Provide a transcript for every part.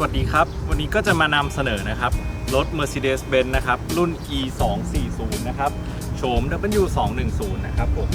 สวัสดีครับ วันนี้ก็จะมานำเสนอนะครับ รถ Mercedes-Benz นะครับ รุ่น E 2 4 0นะครับ โฉม W 2 1 0นะครับผม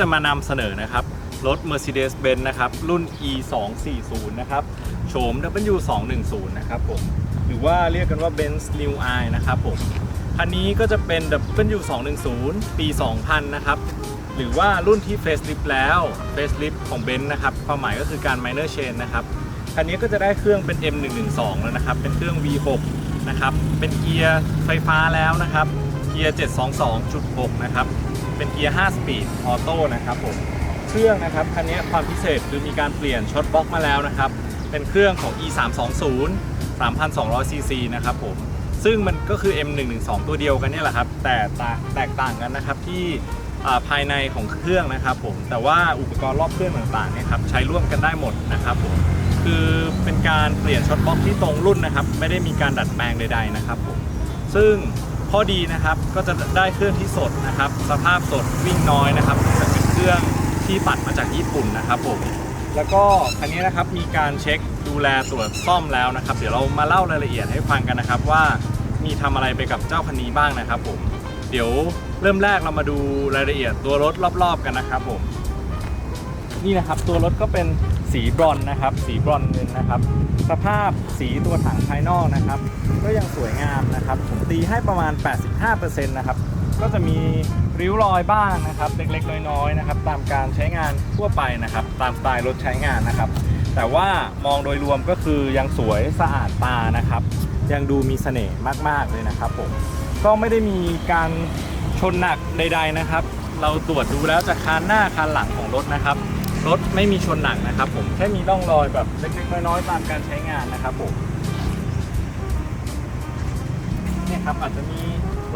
จะมานำเสนอนะครับ รถ Mercedes-Benz นะครับ รุ่น E 2 4 0นะครับโฉม W 2 1 0นะครับผมหรือว่าเรียกกันว่า Benz New i นะครับผมคันนี้ก็จะเป็น W 2 1 0ปี 2000 นะครับ หรือว่ารุ่นที่ facelift แล้ว facelift ของ Benz นะครับความหมายก็คือการ minor chain นะครับคันนี้ก็จะได้เครื่องเป็น M112 แล้วนะครับ เป็นเครื่อง V6 นะครับ เป็นเกียร์ไฟฟ้าแล้วนะครับ เกียร์ 722.6 นะครับ เป็นเกียร์ 5 สปีดออโต้นะครับผม เครื่องนะครับคันนี้ความพิเศษคือมีการเปลี่ยนช็อตบล็อกมาแล้วนะครับ เป็นเครื่องของ E 3 2 0 3,200 ซีซีนะครับผม ซึ่งมันก็คือ M112 ตัวเดียวกันนี่แหละครับ แต่แตกต่างกันนะครับที่ภายในของเครื่องนะครับผม แต่ว่าอุปกรณ์รอบเครื่องต่างๆเนี่ยครับใช้ร่วมกันได้หมดนะครับผม คือเป็นการเปลี่ยนช็อตบล็อกที่ตรงรุ่นนะครับ ไม่ได้มีการดัดแปลงใด ๆ นะครับผม ซึ่ง ข้อดีนะครับก็จะได้เครื่องที่สดนะครับ สภาพสดวิ่งน้อยนะครับจะเป็นเครื่องที่ปัดมาจากญี่ปุ่นนะครับผมแล้วก็คันนี้นะครับมีการเช็คดูแลตรวจซ่อมแล้วนะครับ เดี๋ยวเรามาเล่ารายละเอียดให้ฟังกันนะครับว่ามีทำอะไรไปกับเจ้าคันนี้บ้างนะครับผมเดี๋ยวเริ่มแรกเรามาดูรายละเอียดตัวรถรอบๆกันนะครับผมนี่นะครับตัวรถก็เป็นสีบรอนนะครับ สีบรอนเงินนะครับ สภาพสีตัวถังภายนอกนะครับ ก็ยังสวยงามนะครับ ผมตีให้ประมาณ 85%นะครับ ก็จะมีริ้วรอยบ้างนะครับ เล็กๆ น้อยๆนะครับ ตามการใช้งานทั่วไปนะครับ ตามสไตล์รถใช้งานนะครับ แต่ว่ามองโดยรวมก็คือยังสวยสะอาดตานะครับ ยังดูมีเสน่ห์มากๆเลยนะครับผมก็ไม่ได้มีการชนหนักใด ๆนะครับ เราตรวจดูแล้วจากคานหน้าคานหลังของรถนะครับ รถไม่มีชนหนักนะครับผมแค่มีร่องรอยแบบเล็กๆน้อยๆตามการใช้งานนะครับผมเนี่ยครับอาจจะมี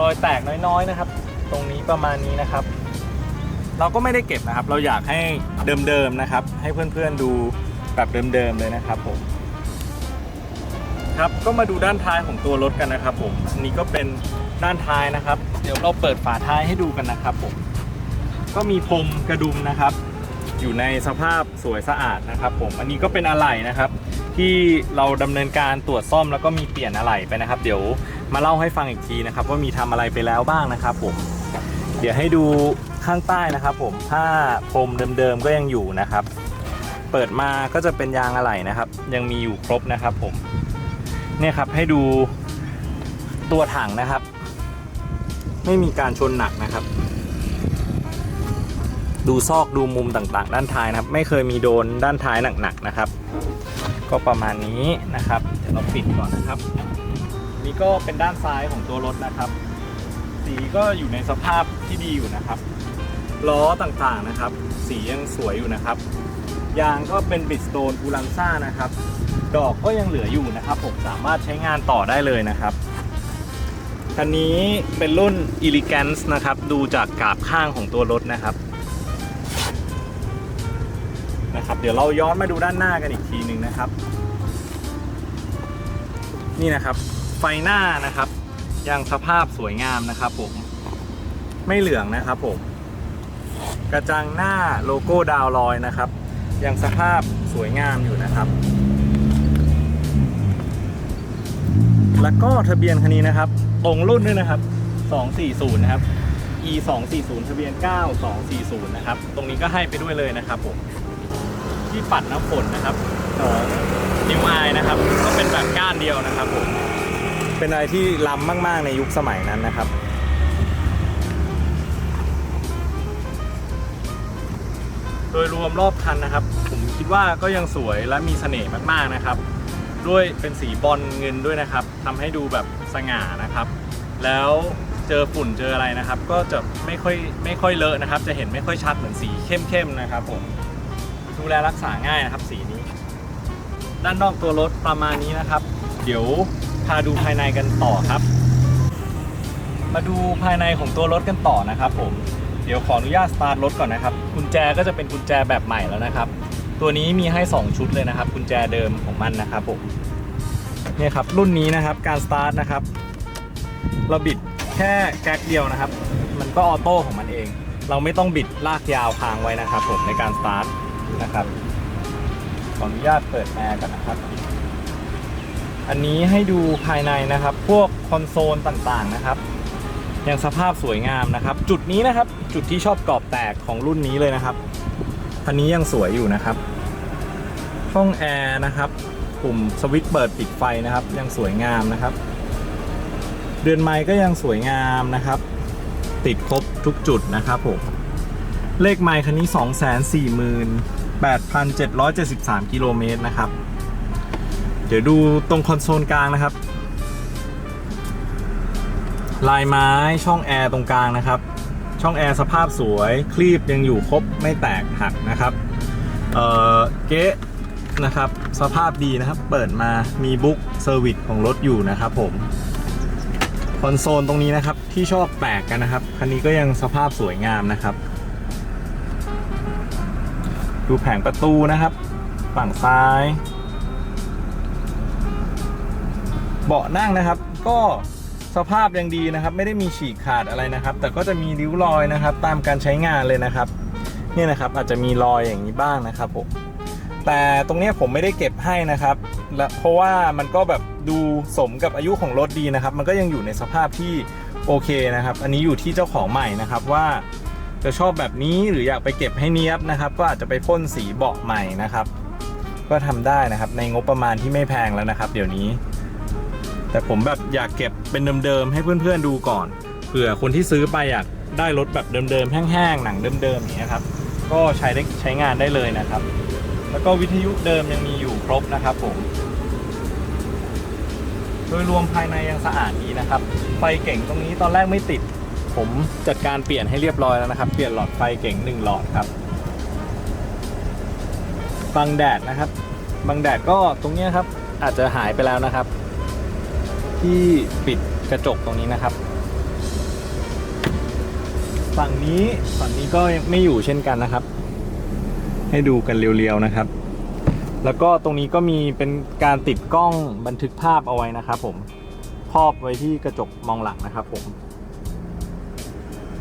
รอยแตกน้อยๆนะครับ ตรงนี้ประมาณนี้นะครับ เราก็ไม่ได้เก็บนะครับ เราอยากให้เดิมๆนะครับ ให้เพื่อนๆดูแบบเดิมๆเลยนะครับผมครับก็มาดูด้านท้ายของตัวรถกันนะครับผมอันนี้ก็เป็นด้านท้ายนะครับ เดี๋ยวเราเปิดฝาท้ายให้ดูกันนะครับผมก็มีพรมกระดุมนะครับ อยู่ในสภาพสวยสะอาดนะครับผมอันนี้ก็เป็นอะไหล่นะครับ ที่เราดำเนินการตรวจซ่อมแล้วก็มีเปลี่ยนอะไหล่ไปนะครับ เดี๋ยวมาเล่าให้ฟังอีกทีนะครับว่ามีทำอะไรไปแล้วบ้างนะครับผมเดี๋ยวให้ดูข้างใต้นะครับผมผ้าพรมเดิมๆก็ยังอยู่นะครับ เปิดมาก็จะเป็นยางอะไหล่นะครับ ยังมีอยู่ครบนะครับผมเนี่ยครับให้ดูตัวถังนะครับ ไม่มีการชนหนักนะครับ ดูซอกดูมุมต่างๆ ด้านท้ายนะครับ ไม่เคยมีโดนด้านท้ายหนักๆนะครับ ก็ประมาณนี้นะครับ เดี๋ยวเราปิดก่อนนะครับ นี่ก็เป็นด้านซ้ายของตัวรถนะครับ สีก็อยู่ในสภาพที่ดีอยู่นะครับ ล้อต่างๆนะครับ สียังสวยอยู่นะครับ ยางก็เป็นบิดสโตนอูลันซ่านะครับ ดอกก็ยังเหลืออยู่นะครับ ผมสามารถใช้งานต่อได้เลยนะครับคันนี้เป็นรุ่น Elegance นะครับ ดูจากกราบข้างของตัวรถนะครับ นะครับ เดี๋ยวเราย้อนมาดูด้านหน้ากันอีกทีหนึ่งนะครับ นี่นะครับ ไฟหน้านะครับ ยังสภาพสวยงามนะครับผมไม่เหลืองนะครับผม กระจังหน้าโลโก้ดาวลอยนะครับ ยังสภาพสวยงามอยู่นะครับ แล้วก็ทะเบียนคันนี้นะครับ ตรงรุ่นด้วยนะครับ 240 นะครับ E 2 4 0ทะเบียน 9240 นะครับ ตรงนี้ก็ให้ไปด้วยเลยนะครับผม ที่ปัดน้ำฝนนะครับของนิวไอนะครับ ก็เป็นแบบก้านเดียวนะครับผมเป็นอะไรที่ล้ำมาก ๆ ในยุคสมัยนั้นนะครับ โดยรวมรอบคันนะครับ ผมคิดว่าก็ยังสวยและมีเสน่ห์มากๆนะครับ ด้วยเป็นสีบอลเงินด้วยนะครับทำให้ดูแบบสง่านะครับ แล้วเจอฝุ่นเจออะไรนะครับ ก็จะไม่ค่อยไม่ค่อยเลอะนะครับ จะเห็นไม่ค่อยชัดเหมือนสีเข้มๆนะครับผม ดูแลรักษาง่ายนะครับ สีนี้ ด้านนอกตัวรถประมาณนี้นะครับ เดี๋ยวพาดูภายในกันต่อครับ มาดูภายในของตัวรถกันต่อนะครับ ผมเดี๋ยวขออนุญาตสตาร์ทรถก่อนนะครับกุญแจก็จะเป็นกุญแจแบบใหม่แล้วนะครับ ตัวนี้มีให้ 2 ชุดเลยนะครับกุญแจเดิมของมันนะครับผมเนี่ยครับรุ่นนี้นะครับการสตาร์ทนะครับเราบิดแค่แก๊กเดียวนะครับ มันก็ออโต้ของมันเอง เราไม่ต้องบิดลากยาวค้างไว้นะครับผมในการสตาร์ท นะครับขออนุญาตเปิดแอร์กันนะครับ อันนี้ให้ดูภายในนะครับ พวกคอนโซลต่างๆนะครับ ยังสภาพสวยงามนะครับ จุดนี้นะครับจุดที่ชอบกรอบแตกของรุ่นนี้เลยนะครับคันนี้ยังสวยอยู่นะครับช่องแอร์นะครับปุ่มสวิตช์เปิดปิดไฟนะครับ ยังสวยงามนะครับ เดือนไม้ก็ยังสวยงามนะครับ ติดครบทุกจุดนะครับผมเลขไม้คันนี้ 2 4 0 0 0 0 8,773 กิโลเมตรนะครับ เดี๋ยวดูตรงคอนโซลกลางนะครับ ลายไม้ช่องแอร์ตรงกลางนะครับ ช่องแอร์สภาพสวย คลีบยังอยู่ครบไม่แตกหักนะครับเเก๊ะนะครับ สภาพดีนะครับ เปิดมามีบุ๊กเซอร์วิสของรถอยู่นะครับผมคอนโซลตรงนี้นะครับที่ชอบแตกกันนะครับ คันนี้ก็ยังสภาพสวยงามนะครับ ดูแผงประตูนะครับ ฝั่งซ้าย เบาะนั่งนะครับ ก็สภาพยังดีนะครับ ไม่ได้มีฉีกขาดอะไรนะครับ แต่ก็จะมีริ้วรอยนะครับ ตามการใช้งานเลยนะครับเนี่ยนะครับอาจจะมีรอยอย่างนี้บ้างนะครับผมแต่ตรงนี้ผมไม่ได้เก็บให้นะครับเพราะว่ามันก็แบบดูสมกับอายุของรถดีนะครับ มันก็ยังอยู่ในสภาพที่โอเคนะครับ อันนี้อยู่ที่เจ้าของใหม่นะครับว่า จะชอบแบบนี้หรืออยากไปเก็บให้เนียบนะครับ ก็อาจจะไปพ่นสีเบาะใหม่นะครับ ก็ทำได้นะครับในงบประมาณที่ไม่แพงแล้วนะครับ เดี๋ยวนี้ แต่ผมแบบอยากเก็บเป็นเดิมๆให้เพื่อนๆดูก่อนเผื่อคนที่ซื้อไปอยากได้รถแบบเดิมๆแห้งๆหนังเดิมๆอย่างเงี้ยครับ ก็ใช้ได้ใช้งานได้เลยนะครับ แล้วก็วิทยุเดิมยังมีอยู่ครบนะครับผมโดยรวมภายในยังสะอาดดีนะครับ ไฟเก่งตรงนี้ตอนแรกไม่ติด ผมจัดการเปลี่ยนให้เรียบร้อยแล้วนะครับ เปลี่ยนหลอดไฟเก่งหนึ่งหลอดครับ บังแดดนะครับ บังแดดก็ตรงนี้ครับ อาจจะหายไปแล้วนะครับ ที่ปิดกระจกตรงนี้นะครับ ฝั่งนี้ฝั่งนี้ก็ยังไม่อยู่เช่นกันนะครับ ให้ดูกันเรียวๆนะครับ แล้วก็ตรงนี้ก็มีเป็นการติดกล้องบันทึกภาพเอาไว้นะครับ ผมครอบไว้ที่กระจกมองหลังนะครับผม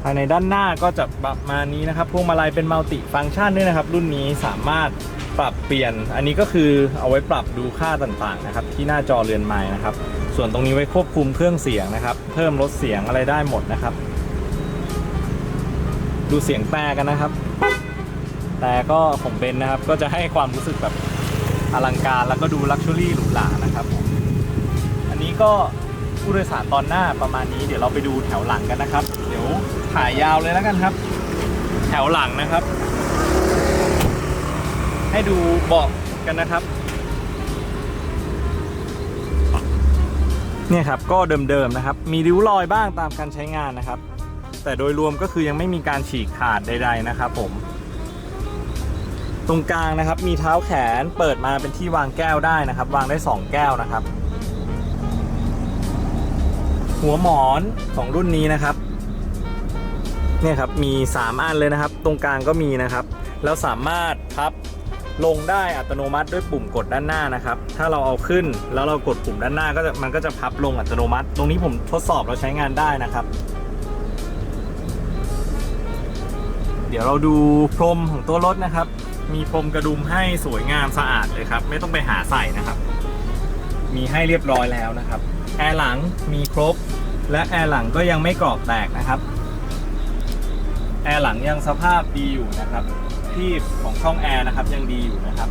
ภายในด้านหน้าก็จะประมาณนี้นะครับพวงมาลัยเป็นมัลติฟังก์ชันด้วยนะครับ รุ่นนี้สามารถปรับเปลี่ยน อันนี้ก็คือเอาไว้ปรับดูค่าต่างๆนะครับ ที่หน้าจอเรือนไม้นะครับ ส่วนตรงนี้ไว้ควบคุมเครื่องเสียงนะครับ เพิ่มลดเสียงอะไรได้หมดนะครับ ดูเสียงแต่กันนะครับ แต่ก็ของเบนนะครับ ก็จะให้ความรู้สึกแบบอลังการแล้วก็ดูลักชัวรี่หรูหรานะครับ อันนี้ก็ผู้โดยสารตอนหน้าประมาณนี้ เดี๋ยวเราไปดูแถวหลังกันนะครับ วถ่ายยาวเลยแล้วกันครับ แถวหลังนะครับ ให้ดูเบาะกันนะครับ เนี่ยครับก็เดิมๆนะครับ มีริ้วรอยบ้างตามการใช้งานนะครับ แต่โดยรวมก็คือยังไม่มีการฉีกขาดใด ๆนะครับ ผม ตรงกลางนะครับ มีเท้าแขนเปิดมาเป็นที่วางแก้วได้นะครับ วางได้ 2 แก้วนะครับ หัวหมอนของรุ่นนี้นะครับ เนี่ยครับมี 3 อันเลยนะครับ ตรงกลางก็มีนะครับแล้วสามารถพับลงได้อัตโนมัติด้วยปุ่มกดด้านหน้านะครับ ถ้าเราเอาขึ้นแล้วเรากดปุ่มด้านหน้าก็จะมันก็จะพับลงอัตโนมัติ ตรงนี้ผมทดสอบเราใช้งานได้นะครับ เดี๋ยวเราดูพรมของตัวรถนะครับ มีพรมกระดุมให้สวยงามสะอาดเลยครับ ไม่ต้องไปหาใส่นะครับ มีให้เรียบร้อยแล้วนะครับ แอร์หลังมีครบ และแอร์หลังก็ยังไม่กรอบแตกนะครับ แอร์หลังยังสภาพดีอยู่นะครับที่ของช่องแอร์นะครับยังดีอยู่นะครับ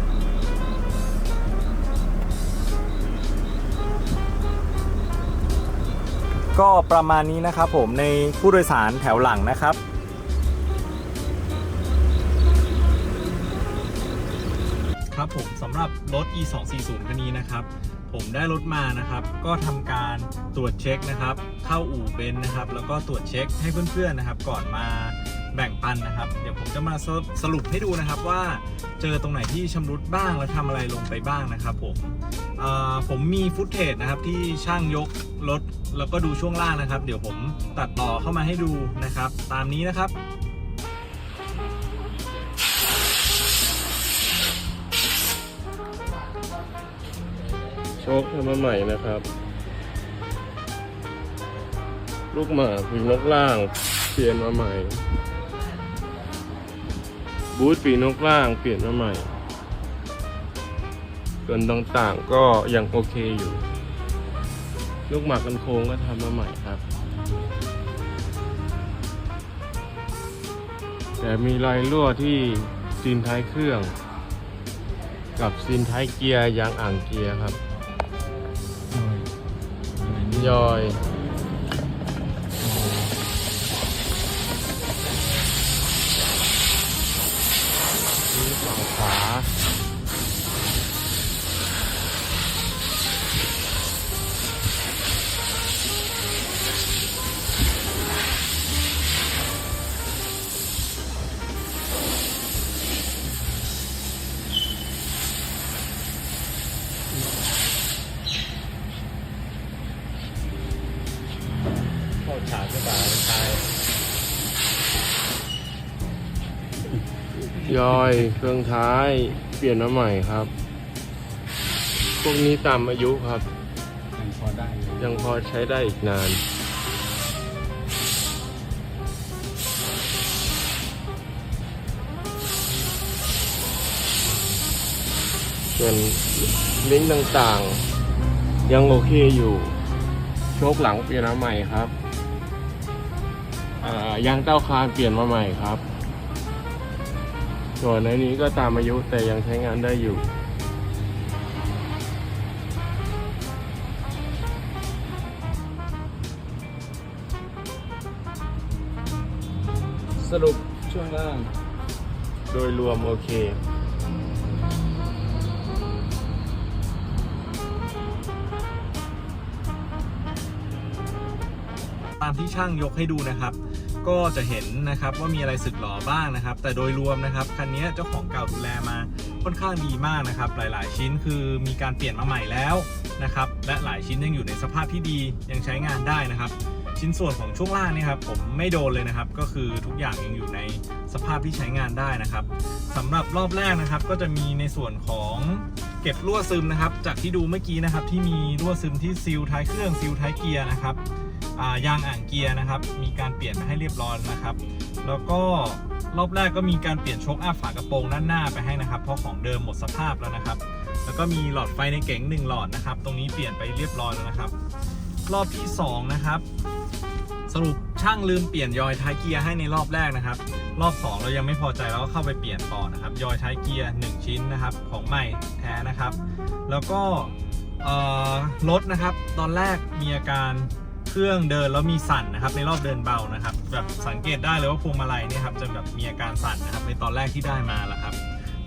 ก็ประมาณนี้นะครับผมในผู้โดยสารแถวหลังนะครับ ครับผมสำหรับรถ e 2 4 0คันนี้นะครับ ผมได้รถมานะครับ ก็ทำการตรวจเช็คนะครับ เข้าอู่เบนนะครับ แล้วก็ตรวจเช็คให้เพื่อนๆนะครับ ก่อนมา แบ่งปันนะครับ เดี๋ยวผมจะมาสรุปให้ดูนะครับว่าเจอตรงไหนที่ชำรุดบ้างแล้วทำอะไรลงไปบ้างนะครับผมผมมีฟุตเทจนะครับที่ช่างยกรถแล้วก็ดูช่วงล่างนะครับ เดี๋ยวผมตัดต่อเข้ามาให้ดูนะครับ ตามนี้นะครับโชคทำมาใหม่นะครับ ลูกหมากปีนกล่างเปลี่ยนมาใหม่ บูธปีนกล่างเปลี่ยนมาใหม่ ส่วนต่างๆก็ยังโอเคอยู่ลูกหมากกันโค้งก็ทำมาใหม่ครับ แต่มีรอยรั่วที่ซีนท้ายเครื่อง กับซีนท้ายเกียร์ยางอ่างเกียร์ครับยอย ยอยเครื่องท้าย เปลี่ยนมาใหม่ครับ พวกนี้ตามอายุครับ ยังพอได้ยังพอใช้ได้อีกนาน ส่วนลิงก์ต่างๆ ยังโอเคอยู่ โชคหลังเปลี่ยนมาใหม่ครับ อ่ายางเต้าคานเปลี่ยนมาใหม่ครับ ส่วนในนี้ก็ตามอายุแต่ยังใช้งานได้อยู่ สรุปช่วงล่าง โดยรวมโอเคตามที่ช่างยกให้ดูนะครับ ก็จะเห็นนะครับว่ามีอะไรสึกหรอบ้างนะครับ แต่โดยรวมนะครับคันนี้เจ้าของเก่าดูแลมาค่อนข้างดีมากนะครับ หลาย ๆ ชิ้นคือมีการเปลี่ยนมาใหม่แล้วนะครับ และหลายชิ้นยังอยู่ในสภาพที่ดียังใช้งานได้นะครับ ชิ้นส่วนของช่วงล่างนี่ครับผมไม่โดนเลยนะครับ ก็คือทุกอย่างยังอยู่ในสภาพที่ใช้งานได้นะครับสำหรับรอบแรกนะครับ ก็จะมีในส่วนของเก็บรั่วซึมนะครับ จากที่ดูเมื่อกี้นะครับที่มีรั่วซึมที่ซีลท้ายเครื่องซีลท้ายเกียร์นะครับ ยางอ่างเกียร์นะครับ มีการเปลี่ยนมาให้เรียบร้อยนะครับ แล้วก็รอบแรกก็มีการเปลี่ยนโชคอัพฝากระโปรงด้านหน้าไปให้นะครับ เพราะของเดิมหมดสภาพแล้วนะครับ แล้วก็มีหลอดไฟในเก๋งหนึ่งหลอดนะครับ ตรงนี้เปลี่ยนไปเรียบร้อยแล้วนะครับ รอบที่สองนะครับ สรุปช่างลืมเปลี่ยนยอยท้ายเกียร์ให้ในรอบแรกนะครับ รอบ 2 เรายังไม่พอใจเราก็เข้าไปเปลี่ยนต่อนะครับ ยอยท้ายเกียร์1ชิ้นนะครับ ของใหม่แท้นะครับ แล้วก็รถนะครับ ตอนแรกมีอาการ เครื่องเดินแล้วมีสั่นนะครับในรอบเดินเบานะครับแบบสังเกตได้เลยว่าพวงมาลัยเนี่ยครับจะแบบมีอาการสั่นนะครับในตอนแรกที่ได้มาแล้วครับ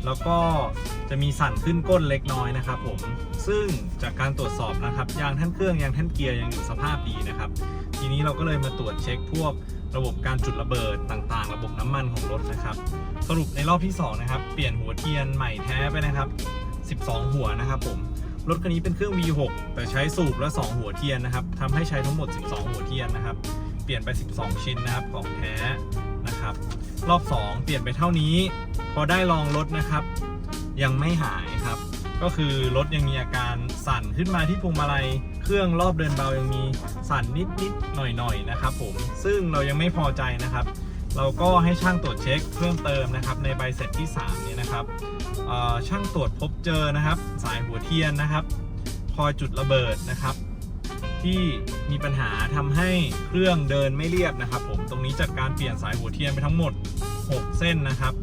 แล้วก็จะมีสั่นขึ้นก้นเล็กน้อยนะครับผมซึ่งจากการตรวจสอบนะครับยางท่านเครื่องยางท่านเกียร์ยังอยู่สภาพดีนะครับ ทีนี้เราก็เลยมาตรวจเช็คพวกระบบการจุดระเบิดต่างๆ ระบบน้ำมันของรถนะครับ สรุปในรอบที่2นะครับเปลี่ยนหัวเทียนใหม่แท้ไปนะครับ 12 หัวนะครับผม รถคันนี้เป็นเครื่อง V6 แต่ใช้สูบและ 2 หัวเทียนนะครับทำให้ใช้ทั้งหมด 12 หัวเทียนนะครับ เปลี่ยนไป 12 ชิ้นนะครับของแท้นะครับ รอบ 2 เปลี่ยนไปเท่านี้ พอได้ลองรถนะครับ ยังไม่หายครับ ก็คือรถยังมีอาการสั่นขึ้นมาที่พวงมาลัย เครื่องรอบเดินเบายังมีสั่นนิดๆหน่อยๆนะครับผม ซึ่งเรายังไม่พอใจนะครับ เราก็ให้ช่างตรวจเช็คเพิ่มเติมนะครับในใบเสร็จที่3เนี่ยนะครับช่างตรวจพบเจอนะครับ สายหัวเทียนนะครับคอยจุดระเบิดนะครับ ที่มีปัญหาทำให้เครื่องเดินไม่เรียบนะครับ ผมตรงนี้จัดการเปลี่ยนสายหัวเทียนไปทั้งหมด 6 เส้นนะครับ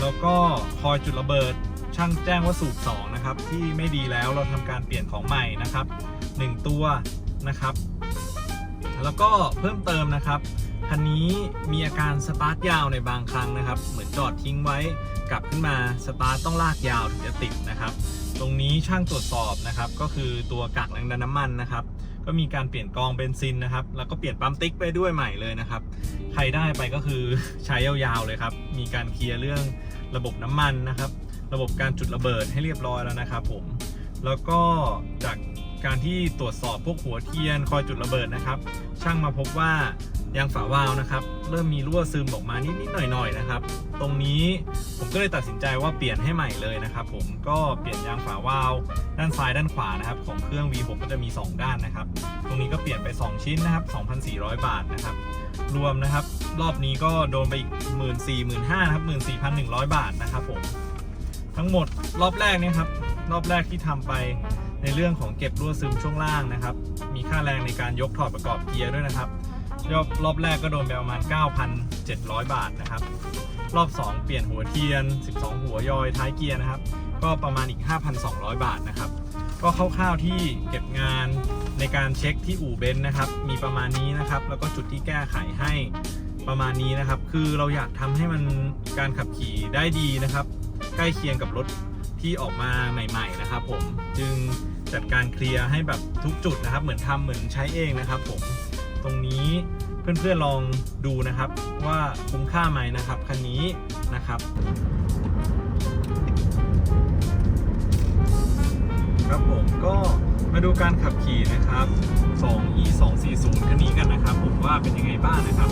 แล้วก็คอยจุดระเบิดช่างแจ้งว่าสูบ2นะครับที่ไม่ดีแล้วเราทำการเปลี่ยนของใหม่นะครับ 1 ตัวนะครับ แล้วก็เพิ่มเติมนะครับคันนี้มีอาการสตาร์ทยาวในบางครั้งนะครับ เหมือนจอดทิ้งไว้กลับขึ้นมาสตาร์ทต้องลากยาวถึงจะติดนะครับ ตรงนี้ช่างตรวจสอบนะครับ ก็คือตัวกักแรงดันน้ำมันนะครับ ก็มีการเปลี่ยนกองเบนซินนะครับ แล้วก็เปลี่ยนปั๊มติ๊กไปด้วยใหม่เลยนะครับ ใครได้ไปก็คือใช้ยาวๆเลยครับ มีการเคลียร์เรื่องระบบน้ำมันนะครับ ระบบการจุดระเบิดให้เรียบร้อยแล้วนะครับผม แล้วก็จาก การที่ตรวจสอบพวกหัวเทียนคอยจุดระเบิดนะครับ ช่างมาพบว่ายางฝาวาล์วนะครับ เริ่มมีรั่วซึมออกมานิดๆหน่อยๆนะครับ ตรงนี้ผมก็เลยตัดสินใจว่าเปลี่ยนให้ใหม่เลยนะครับ ผมก็เปลี่ยนยางฝาวาล์วด้านซ้ายด้านขวานะครับ ของเครื่อง V6 ก็จะมี 2 ด้านนะครับ ตรงนี้ก็เปลี่ยนไป 2 ชิ้นนะครับ 2,400 บาทนะครับ รวมนะครับ รอบนี้ก็โดนไปอีก 1 4 0 0 0 1 5 0 0นะครับ14,100 บาทนะครับผมทั้งหมดรอบแรกเนี่ยครับรอบแรกที่ทำไป ในเรื่องของเก็บรั่วซึมช่วงล่างนะครับ มีค่าแรงในการยกถอดประกอบเกียร์ด้วยนะครับรอบรอบแรกก็โดนไปประมาณ 9,700 บาทนะครับ รอบ 2 เปลี่ยนหัวเทียน 12 หัวยอยท้ายเกียร์นะครับ ก็ประมาณอีก 5,200 บาทนะครับ ก็คร่าวๆที่เก็บงานในการเช็คที่อู่เบนซ์นะครับ มีประมาณนี้นะครับ แล้วก็จุดที่แก้ไขให้ประมาณนี้นะครับ คือเราอยากทำให้มันการขับขี่ได้ดีนะครับ ใกล้เคียงกับรถที่ออกมาใหม่ ๆ นะครับ ผมจึง จัดการเคลียร์ให้แบบทุกจุดนะครับ เหมือนทำเหมือนใช้เองนะครับผมตรงนี้เพื่อนๆลองดูนะครับว่าคุ้มค่าไหมนะครับคันนี้นะครับครับผมก็มาดูการขับขี่นะครับ 2 e 2 4 0คันนี้กันนะครับ ผมว่าเป็นยังไงบ้างนะครับ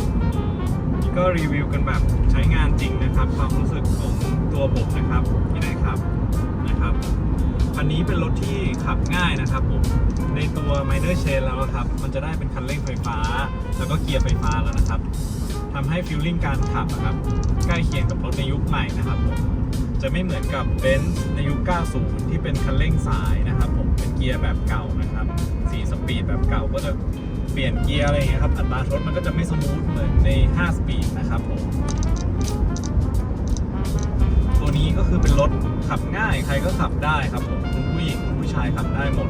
นี่ก็รีวิวกันแบบใช้งานจริงนะครับ ความรู้สึกของตัวผมนะครับที่ได้ขับนะครับ คันนี้เป็นรถที่ขับง่ายนะครับผม ในตัว minor chain แล้วครับ มันจะได้เป็นคันเร่งไฟฟ้า แล้วก็เกียร์ไฟฟ้าแล้วนะครับทำให้ฟิลลิ่งการขับนะครับ ใกล้เคียงกับรถในยุคใหม่นะครับผม จะไม่เหมือนกับเบนซ์ในยุค 90 ที่เป็นคันเร่งสายนะครับผม เป็นเกียร์แบบเก่านะครับ4สปีดแบบเก่าก็จะเปลี่ยนเกียร์อะไรอย่างเงี้ยครับ อัตราทดมันก็จะไม่สมูทเหมือนใน 5 สปีดนะครับผม ตัวนี้ก็คือเป็นรถ ขับง่ายใครก็ขับได้ครับผมคุณผู้หญิงคุณผู้ชายขับได้หมด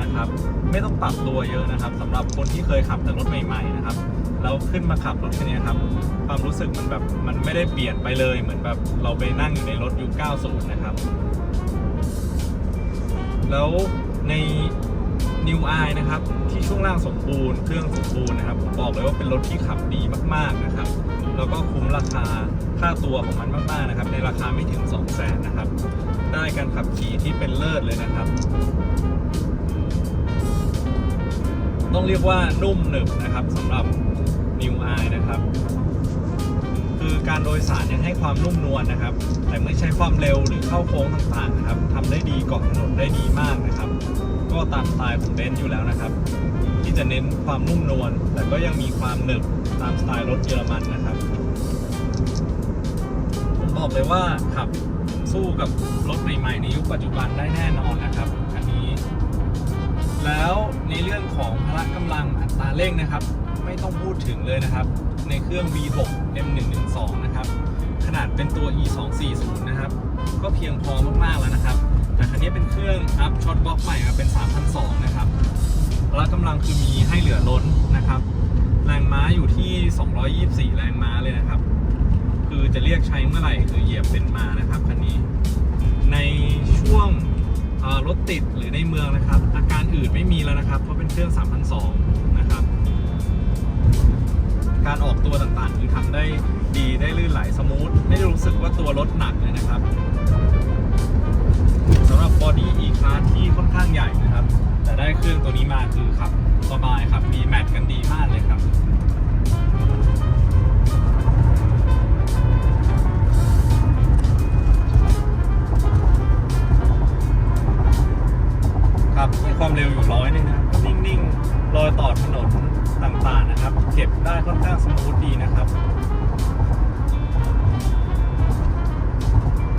นะครับ ไม่ต้องปรับตัวเยอะนะครับสำหรับคนที่เคยขับแต่รถใหม่ๆนะครับแล้วขึ้นมาขับรถคันนี้ครับ ความรู้สึกมันแบบมันไม่ได้เปลี่ยนไปเลยเหมือนแบบเราไปนั่งอยู่ในรถยุค90 นะครับ แล้วใน New i นะครับ ที่ช่วงล่างสมบูรณ์เครื่องสมบูรณ์นะครับผมบอกเลยว่าเป็นรถที่ขับดีมากๆนะครับ แล้วก็คุ้มราคา ค่าตัวของมันมากๆนะครับ ในราคาไม่ถึง 2 0 0 0 0 0นะครับ ได้การขับขี่ที่เป็นเลิศเลยนะครับ ต้องเรียกว่านุ่มหนึบนะครับสำหรับ New i นะครับ คือการโดยสารยังให้ความนุ่มนวลนะครับ แต่ไม่ใช้ความเร็วหรือเข้าโค้งต่างๆนะครับทำได้ดีเกาะถนนได้ดีมากนะครับ ก็ตามสไตล์ของเบนซ์อยู่แล้วนะครับ ที่จะเน้นความนุ่มนวลแต่ก็ยังมีความหนึบตามสไตล์รถเยอรมันนะครับ บอกเลยว่าขับสู้กับรถใหม่ๆในยุคปัจจุบันได้แน่นอนนะครับอันนี้ แล้วในเรื่องของพละกำลังอัตราเร่งนะครับ ไม่ต้องพูดถึงเลยนะครับ ในเครื่อง V6 M112 นะครับขนาดเป็นตัว E240 นะครับ ก็เพียงพอมากๆแล้วนะครับ แต่คันนี้เป็นเครื่องอัพช็อตบล็อกใหม่มาเป็น 3,200 นะครับพละกำลังคือมีให้เหลือล้นนะครับ แรงม้าอยู่ที่ 224 แรงม้าเลยนะครับ คือจะเรียกใช้เมื่อไหร่คือเหยียบเป็นมานะครับคันนี้ ในช่วงรถติดหรือในเมืองนะครับ อาการอื่นไม่มีแล้วนะครับ เพราะเป็นเครื่อง 3,200 นะครับ การออกตัวต่างๆ คือทำได้ดีได้ลื่นไหลสมูท ไม่ได้รู้สึกว่าตัวรถหนักเลยนะครับสำหรับบอดี้อีคลาสที่ค่อนข้างใหญ่นะครับ แต่ได้เครื่องตัวนี้มาคือขับสบายครับ มีแมทกันดีมากเลยครับ ความเร็วอยู่ร้อยนึงนะนิ่งๆรอยต่อถนนต่างๆนะครับ เก็บได้ค่อนข้างสมูทดีนะครับ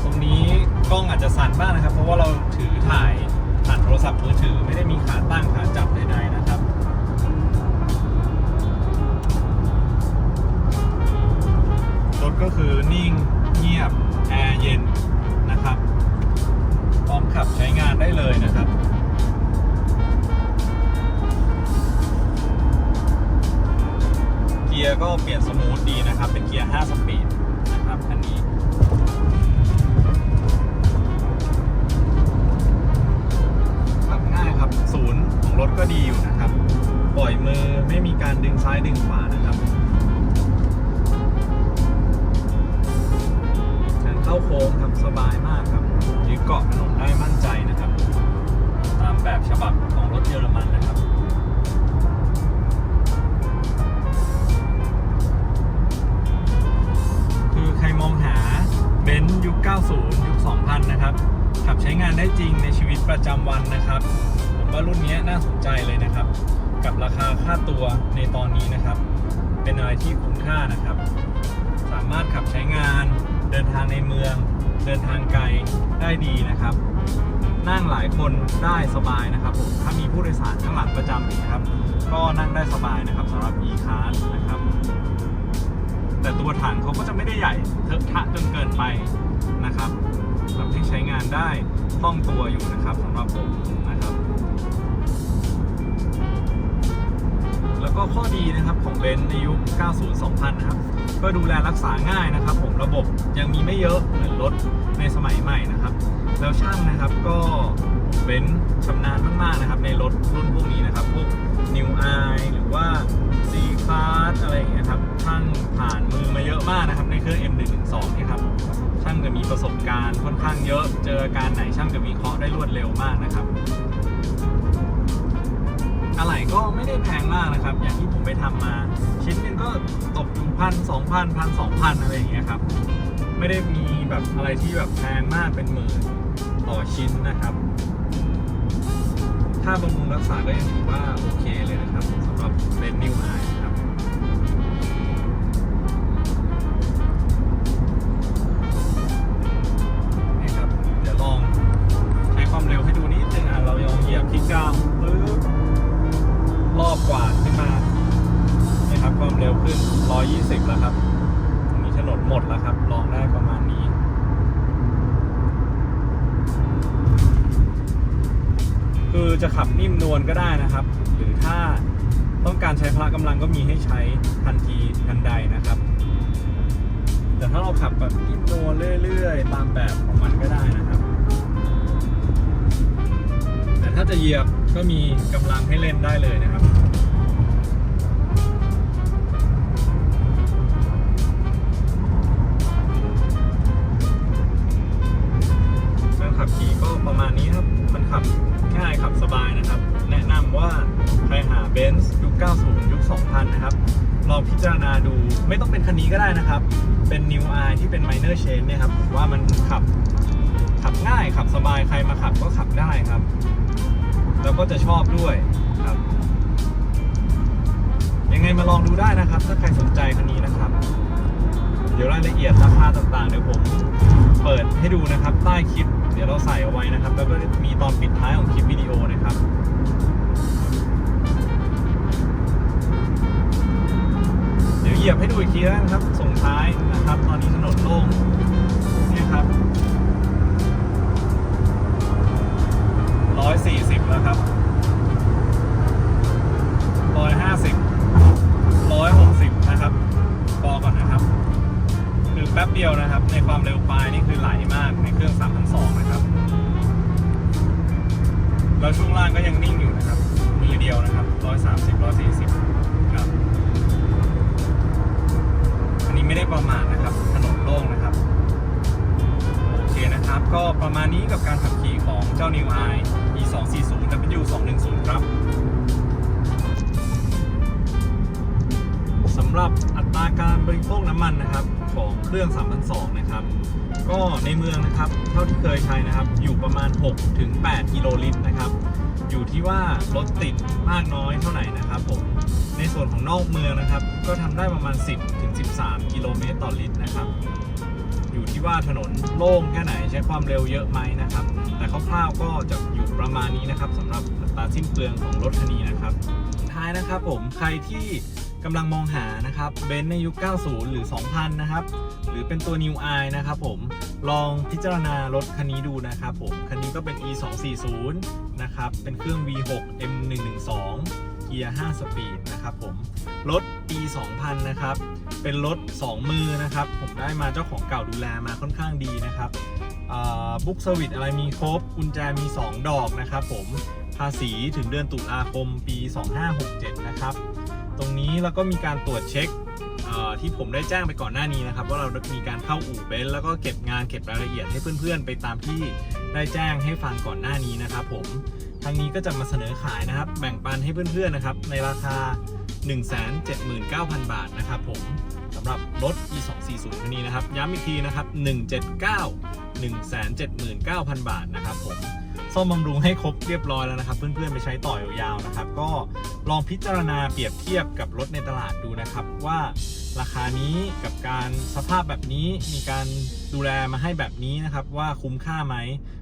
ตรงนี้กล้องอาจจะสั่นบ้างนะครับ เพราะว่าเราถือถ่ายผ่านโทรศัพท์มือถือไม่ได้มีขาตั้งขาจับใดๆนะครับรถก็คือนิ่งเงียบแอร์เย็นนะครับ พร้อมขับใช้งานได้เลยนะครับ ก็เปลี่ยนสมูทดีนะครับ เป็นเกียร์ 5 สปีดนะครับคันนี้ขับง่ายครับศูนย์ของรถก็ดีอยู่นะครับ ปล่อยมือไม่มีการดึงซ้ายดึงขวานะครับเชิญเข้าโค้งครับสบายมากครับหรือเกาะถนนได้มั่นใจนะครับ ตามแบบฉบับของรถเยอรมันนะครับ เบนซ์ยุค 90 ยุค 2000 นะครับ ขับใช้งานได้จริงในชีวิตประจำวันนะครับ ผมว่ารุ่นนี้น่าสนใจเลยนะครับ กับราคาค่าตัวในตอนนี้นะครับ เป็นอะไรที่คุ้มค่านะครับ สามารถขับใช้งานเดินทางในเมือง เดินทางไกลได้ดีนะครับ นั่งหลายคนได้สบายนะครับผมถ้ามีผู้โดยสารข้างหลังประจำอีกนะครับ ก็นั่งได้สบายนะครับสำหรับ e-class นะครับ แต่ตัวถังเขาก็จะไม่ได้ใหญ่เทอะทะจนเกินไปนะครับทำให้ใช้งานได้คล่องตัวอยู่นะครับสำหรับผมนะครับ แล้วก็ข้อดีนะครับของเบนซ์ในยุค 90-2000 นะครับ ก็ดูแลรักษาง่ายนะครับ ผมระบบยังมีไม่เยอะเหมือนรถในสมัยใหม่นะครับ แล้วช่างนะครับก็เบนซ์ชำนาญมากๆนะครับ ในรถรุ่นพวกนี้นะครับ พวก New i หรือว่า C Class อะไรอย่างเงี้ยครับช่างผ่านมือมาเยอะมากนะครับ ในเครื่อง M112 เนี่ยครับช่างจะมีประสบการณ์ค่อนข้างเยอะ เจอการไหนช่างจะวิเคราะห์ได้รวดเร็วมากนะครับอะไรก็ไม่ได้แพงมากนะครับ อย่างที่ผมไปทำมา ชิ้นนึงก็ตกอยู่พันสองพันพันสองพันอะไรอย่างเงี้ยครับ ไม่ได้มีแบบอะไรที่แบบแพงมากเป็นหมื่นต่อชิ้นนะครับค่าบำรุงรักษาก็ยังถือว่าโอเคเลยนะครับสำหรับเป็นนิวไอ การใช้พละกำลังก็มีให้ใช้ทันทีทันใดนะครับ แต่ถ้าเราขับแบบนิ่มนเรื่อยๆ ตามแบบของมันก็ได้นะครับ แต่ถ้าจะเหยียบก็มีกำลังให้เล่นได้เลยนะครับ นี้ก็ได้นะครับ เป็น New i ที่เป็น minor change เนี่ยครับผมว่ามันขับขับง่ายขับสบายใครมาขับก็ขับได้ครับ แล้วก็จะชอบด้วยครับ ยังไงมาลองดูได้นะครับ ถ้าใครสนใจคันนี้นะครับ เดี๋ยวรายละเอียดราคาต่างๆเดี๋ยวผมเปิดให้ดูนะครับใต้คลิป เดี๋ยวเราใส่เอาไว้นะครับ แล้วก็มีตอนปิดท้ายของคลิปวิดีโอนะครับ ยียบให้ดูอีกทีแล้วนะครับ ส่งท้ายนะครับ ตอนนี้ถนนโล่งนี่ครับร้อยสี่สิบแล้วครับร้อยห้าสิบร้อยหกสิบนะครับพอก่อนนะครับ คือแป๊บเดียวนะครับ ในความเร็วปลายนี่คือไหลมากในเครื่อง3,200นะครับ แล้วช่วงล่างก็ยังนิ่งอยู่นะครับ มือเดียวนะครับ130 140ครับ ไม่ได้ประมาทนะครับ ถนนโล่งนะครับ โอเคนะครับ ก็ประมาณนี้กับการขับขี่ของเจ้า New i e 2 4 0 W 2 1 0ครับสำหรับอัตราการบริโภคน้ำมันนะครับ ของเครื่อง 3,200 นะครับ ก็ในเมืองนะครับ เท่าที่เคยใช้นะครับ อยู่ประมาณ6ถึง8กิโลลิตรนะครับ อยู่ที่ว่ารถติดมากน้อยเท่าไหร่นะครับผมในส่วนของนอกเมืองนะครับ ก็ทำได้ประมาณ 10ถึง 13 กิโลเมตรต่อลิตรนะครับ อยู่ที่ว่าถนนโล่งแค่ไหนใช้ความเร็วเยอะไหมนะครับ แต่คร่าวๆก็จะอยู่ประมาณนี้นะครับสำหรับอัตราสิ้นเปลืองของรถคันนี้นะครับท้ายนะครับผมใครที่กำลังมองหานะครับเบนซ์ในยุค 90 หรือ 2000 นะครับ หรือเป็นตัว New i นะครับผมลองพิจารณารถคันนี้ดูนะครับผม คันนี้ก็เป็น e 2 4 0นะครับ เป็นเครื่อง V6 M 1 1 2เกียร์ 5 สปีดนะครับผม รถ ปี 2000 นะครับ เป็นรถ 2 มือนะครับ ผมได้มาเจ้าของเก่าดูแลมาค่อนข้างดีนะครับบุ๊กสวิตอะไรมีครบกุญแจมี 2 ดอกนะครับผมภาษีถึงเดือนตุลาคมปี 2567 นะครับ ตรงนี้แล้วก็มีการตรวจเช็คอ่อที่ผมได้แจ้งไปก่อนหน้านี้นะครับ ว่าเรามีการเข้าอู่เบนซ์แล้วก็เก็บงานเก็บรายละเอียดให้เพื่อนๆ ไปตามที่ได้แจ้งให้ฟังก่อนหน้านี้นะครับผมทางนี้ก็จะมาเสนอขายนะครับ แบ่งปันให้เพื่อนๆนะครับในราคา 179,000 บาทนะครับผมสำหรับรถ e 2 4 0 คันนี้นะครับ ย้ำอีกทีนะครับ 179 179,000 บาทนะครับผมซ่อมบำรุงให้ครบเรียบร้อยแล้วนะครับ เพื่อนๆไปใช้ต่อยาวๆนะครับ ก็ลองพิจารณาเปรียบเทียบกับรถในตลาดดูนะครับ ว่าราคานี้กับการสภาพแบบนี้มีการดูแลมาให้แบบนี้นะครับ ว่าคุ้มค่าไหม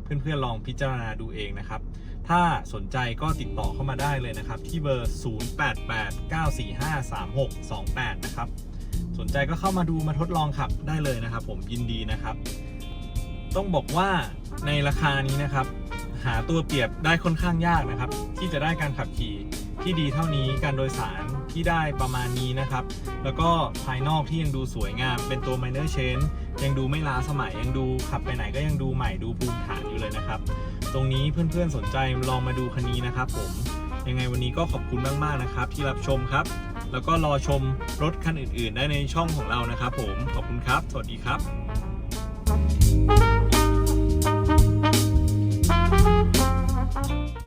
เพื่อนๆลองพิจารณาดูเองนะครับ ถ้าสนใจก็ติดต่อเข้ามาได้เลยนะครับ ที่เบอร์ 0889453628 นะครับ สนใจก็เข้ามาดูมาทดลองขับได้เลยนะครับ ผมยินดีนะครับ ต้องบอกว่าในราคานี้นะครับ หาตัวเปรียบได้ค่อนข้างยากนะครับ ที่จะได้การขับขี่ที่ดีเท่านี้การโดยสารที่ได้ประมาณนี้นะครับ แล้วก็ภายนอกที่ยังดูสวยงามเป็นตัว minor change ยังดูไม่ล้าสมัยยังดูขับไปไหนก็ยังดูใหม่ดูภูมิฐานอยู่เลยนะครับ ตรงนี้เพื่อนๆสนใจลองมาดูคันนี้นะครับผมยังไงวันนี้ก็ขอบคุณมากๆนะครับ ที่รับชมครับ แล้วก็รอชมรถคันอื่น ๆ ได้ในช่องของเรานะครับ ผมขอบคุณครับ สวัสดีครับ